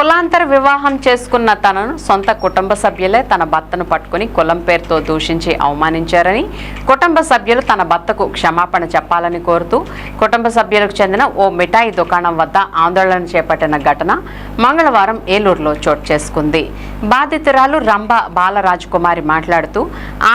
కులాంతర వివాహం చేసుకున్న తనను సొంత కుటుంబ సభ్యులే తన భర్తను పట్టుకుని కులం పేరుతో దూషించి అవమానించారని కుటుంబ సభ్యులు తన భర్తకు క్షమాపణ చెప్పాలని కోరుతూ కుటుంబ సభ్యులకు చెందిన ఓ మిఠాయి దుకాణం వద్ద ఆందోళన చేపట్టిన ఘటన మంగళవారం ఏలూరులో చోటు చేసుకుంది. బాధితురాలు రంభ బాలరాజకుమారి మాట్లాడుతూ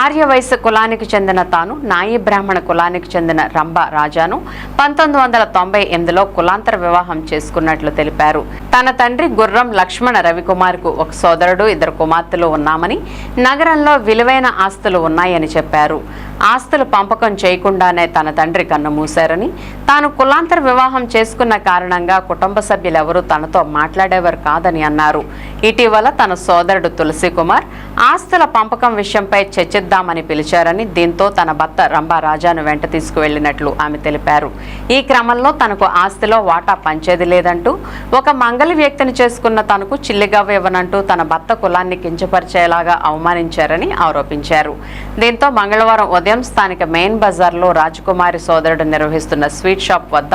ఆర్యవైశ్య కులానికి చెందిన తాను నాయి బ్రాహ్మణ కులానికి చెందిన రంభ రాజాను పంతొమ్మిది వందల తొంభై ఎనిమిదిలో కులాంతర వివాహం చేసుకున్నట్లు తెలిపారు. తన తండ్రి గుర్రం లక్ష్మణ రవికుమార్కు ఒక సోదరుడు ఇద్దరు కుమార్తెలు ఉన్నామని నగరంలో విలువైన ఆస్తులు ఉన్నాయని చెప్పారు. ఆస్తులు పంపకం చేయకుండానే తన తండ్రి కన్ను మూశారని తాను కులాంతర వివాహం చేసుకున్న కారణంగా కుటుంబ సభ్యులెవరూ తనతో మాట్లాడేవారు కాదని అన్నారు. ఇటీవల తన సోదరుడు తులసి కుమార్ ఆస్తుల పంపకం విషయంపై చర్చిద్దామని పిలిచారని దీంతో తన భర్త రంభారాజాను వెంట తీసుకువెళ్ళినట్లు ఆమె తెలిపారు. ఈ క్రమంలో తనకు ఆస్తిలో వాటా పంచేది లేదంటూ ఒక మంగళ వ్యక్తిని చేసుకున్న తనకు చిల్లిగవ్వ ఇవ్వనంటూ తన భర్త కులాన్ని కించపరిచేలాగా అవమానించారని ఆరోపించారు. దీంతో మంగళవారం ఉదయం స్థానిక మెయిన్ బజార్లో రాజకుమారి సోదరుడు నిర్వహిస్తున్న స్వీట్ షాప్ వద్ద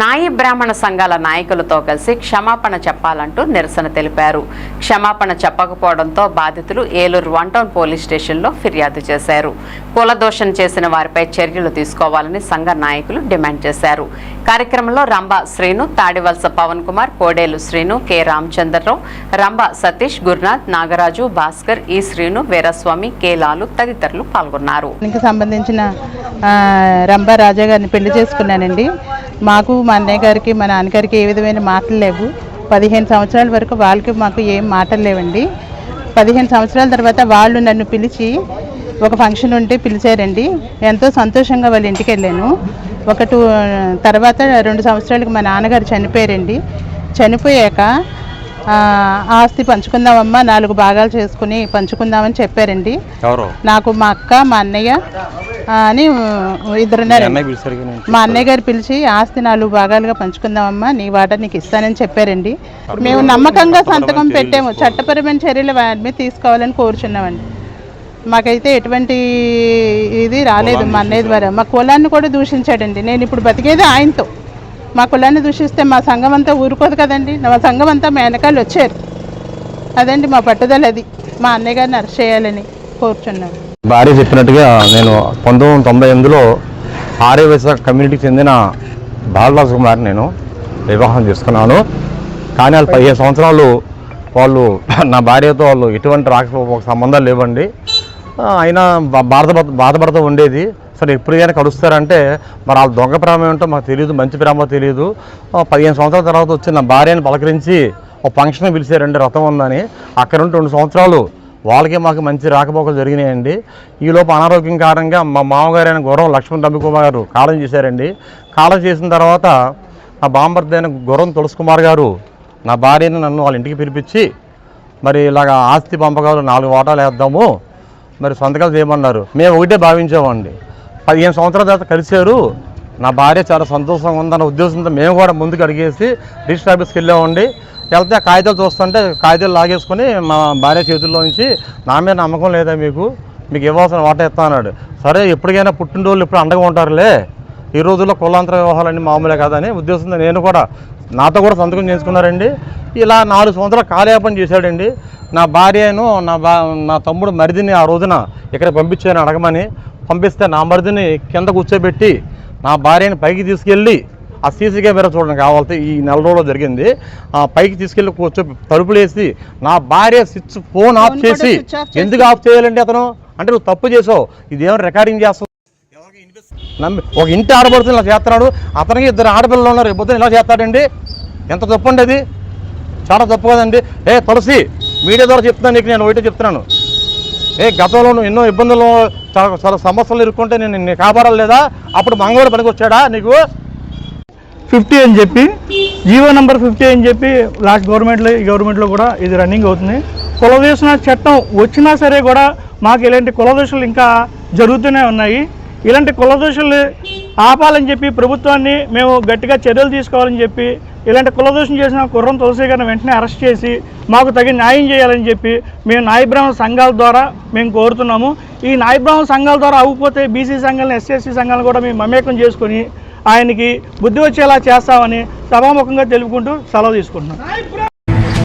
నాయి బ్రాహ్మణ సంఘాల నాయకులతో కలిసి క్షమాపణ చెప్పాలంటూ నిరసన తెలిపారు. క్షమాపణ చెప్పకపోవడంతో బాధితులు ఏలూరు వన్ టౌన్ పోలీస్ స్టేషన్లో ఫిర్యాదు చేశారు. కులదోషం చేసిన వారిపై చర్యలు తీసుకోవాలని సంఘ నాయకులు డిమాండ్ చేశారు. కార్యక్రమంలో Rambha Srinu Tadivalasa Pawan Kumar Kodelu Srinu K. Ramachandra Rao Rambha Satish Gurunath Nagaraju Bhaskar E Srinu Veeraswamy K. Lalu తదితరులు పాల్గొన్నారు. సంబంధించిన రంభా రాజా గారిని పెళ్ళి చేసుకున్నానండి. మాకు మా అన్నయ్య గారికి మా నాన్నగారికి ఏ విధమైన మాటలు లేవు. పదిహేను సంవత్సరాల వరకు వాళ్ళకి మాకు ఏం మాటలు లేవండి. పదిహేను సంవత్సరాల తర్వాత వాళ్ళు నన్ను పిలిచి ఒక ఫంక్షన్ ఉంటే పిలిచారండి. ఎంతో సంతోషంగా వాళ్ళ ఇంటికి వెళ్ళాను. ఒక టూ తర్వాత రెండు సంవత్సరాలకు మా నాన్నగారు చనిపోయారండి. చనిపోయాక ఆస్తి పంచుకుందామమ్మా నాలుగు భాగాలు చేసుకుని పంచుకుందామని చెప్పారండి. నాకు మా అక్క మా అన్నయ్య అని ఇద్దరు మీ అన్నయ్య మా గారు పిలిచి ఆస్తి నాలుగు భాగాలుగా పంచుకుందామమ్మా నీ వాటా నీకు ఇస్తానని చెప్పారండి. మేము నమ్మకంగా సంతకం పెట్టాము. చట్టపరమైన చర్యలు వారి మీద తీసుకోవాలని కోరుచున్నామండి. మాకైతే ఎటువంటి ఇది రాలేదు మా అన్నయ్య ద్వారా. మా కులాన్ని కూడా దూషించాడండి. నేను ఇప్పుడు బతికేది ఆయనతో. మా కులాన్ని దూషిస్తే మా సంఘం అంతా ఊరుకోదు కదండి. మా సంఘం అంతా మేనకాయలు వచ్చారు. అదండి మా పట్టుదల అది. మా అన్నయ్య గారిని అరెస్ట్ చేయాలని కోరుచున్నాను. భార్య చెప్పినట్టుగా నేను పంతొమ్మిది వందల తొంభై ఎనిమిదిలో ఆర్య కమ్యూనిటీకి చెందిన బాలరాజు కుమార్ నేను వివాహం చేసుకున్నాను. కానీ వాళ్ళు పదిహేను సంవత్సరాలు వాళ్ళు నా భార్యతో వాళ్ళు ఎటువంటి రాకపోక సంబంధాలు లేవండి. అయినా బాధపడ బాధపడుతూ ఉండేది. సరే ఎప్పుడైనా కడుస్తారంటే మరి వాళ్ళ దొంగ ప్రేమ ఏంటో మాకు తెలియదు మంచి ప్రేమ తెలియదు పదిహేను సంవత్సరాల తర్వాత వచ్చి నా భార్యను పలకరించి ఒక ఫంక్షన్ పిలిచారండి రథం ఉందని. అక్కడ ఉంటే రెండు సంవత్సరాలు వాళ్ళకి మాకు మంచి రాకపోకలు జరిగినాయండి. ఈలోపు అనారోగ్యం కారణంగా మా మామగారైన గుర్రం లక్ష్మణ్ రవికుమార్ గారు కాలం చేశారండి. కాలం చేసిన తర్వాత నా బాంబర్ది అయిన గుర్రం తులసి కుమార్ గారు నా భార్యను నన్ను వాళ్ళ ఇంటికి పిలిపించి మరి ఇలాగ ఆస్తి పంపకాలు నాలుగు వాటాలు వేద్దాము మరి సంతకాలు చేయమన్నారు. మేము ఒకటే భావించామండి. పదిహేను సంవత్సరాల తర్వాత కలిశారు. నా భార్య చాలా సంతోషంగా ఉందన్న ఉద్దేశంతో మేము కూడా ముందుకు అడిగేసి రిజిస్టర్ ఆఫీస్కి వెళ్ళామండి. వెళ్తే ఆ కాగితాలు చూస్తుంటే కాగితాలు లాగేసుకొని మా భార్య చేతుల్లో నుంచి నా మీద నమ్మకం లేదా మీకు? మీకు ఇవ్వాల్సిన వాటా ఇస్తా అన్నాడు. సరే ఎప్పటికైనా పుట్టినరోజులు ఇప్పుడు అండగా ఉంటారులే. ఈ రోజుల్లో కులాంతర వ్యవహారాలన్నీ మామూలే కాదని ఉద్దేశంతో నేను కూడా నాతో కూడా సంతకం చేసుకున్నారండి ఇలా నాలుగు సంవత్సరాలు కాలయాపన చేశాడండి. నా భార్యను నా బా నా తమ్ముడు మరిదిని ఆ రోజున ఇక్కడ పంపించాను అడగమని పంపిస్తే నా మరిదిని కింద కూర్చోబెట్టి నా భార్యని పైకి తీసుకెళ్ళి ఆ సీసీ కెమెరా చూడండి కావాలంటే ఈ నెల రోజుల్లో జరిగింది. ఆ పైకి తీసుకెళ్ళి కూర్చో తలుపులు వేసి నా భార్య స్విచ్ ఫోన్ ఆఫ్ చేసి ఎందుకు ఆఫ్ చేయాలండి అతను? అంటే నువ్వు తప్పు చేసావు. ఇదేమో రికార్డింగ్ చేస్తావు? నమ్మి ఒక ఇంటి ఆడపడుతుంది ఇలా చేస్తున్నాడు. అతనికి ఇద్దరు ఆడపిల్లలు ఉన్నారు. పొద్దున్న ఇలా చేస్తాడండి. ఎంత తప్పు అండి అది? చాలా తప్పు కదండి. ఏ తులసి మీడియా ద్వారా చెప్తున్నాను నీకు నేను ఒకటే చెప్తున్నాను. ఏ గతంలో ఎన్నో ఇబ్బందులు చాలా చాలా సమస్యలు ఇరుక్కుంటే నేను నిన్ను కాపాడాలి లేదా అప్పుడు మంగళవారం పనికి వచ్చాడా నీకు? ఫిఫ్టీ అని చెప్పి జీవో నెంబర్ ఫిఫ్టీ అని చెప్పి లాస్ట్ గవర్నమెంట్లో ఈ గవర్నమెంట్లో కూడా ఇది రన్నింగ్ అవుతుంది. కులదూషణ చట్టం వచ్చినా సరే కూడా మాకు ఇలాంటి కులదోషాలు ఇంకా జరుగుతూనే ఉన్నాయి. ఇలాంటి కులదోషాలు ఆపాలని చెప్పి ప్రభుత్వాన్ని మేము గట్టిగా చర్యలు తీసుకోవాలని చెప్పి ఇలాంటి కులదోషం చేసిన కుర్రం తులసి గారిని వెంటనే అరెస్ట్ చేసి మాకు తగిన న్యాయం చేయాలని చెప్పి మేము నాయబ్రాహ్మణ సంఘాల ద్వారా మేము కోరుతున్నాము. ఈ నాయబ్రాహ్మణ సంఘాల ద్వారా అవ్వకపోతే బీసీ సంఘాలను ఎస్సీ సంఘాలను కూడా మేము మమేకం చేసుకొని ఆయనకి బుద్ధి వచ్చేలా చేస్తామని సభాముఖంగా తెలుపుకుంటూ సెలవు తీసుకుంటున్నాం.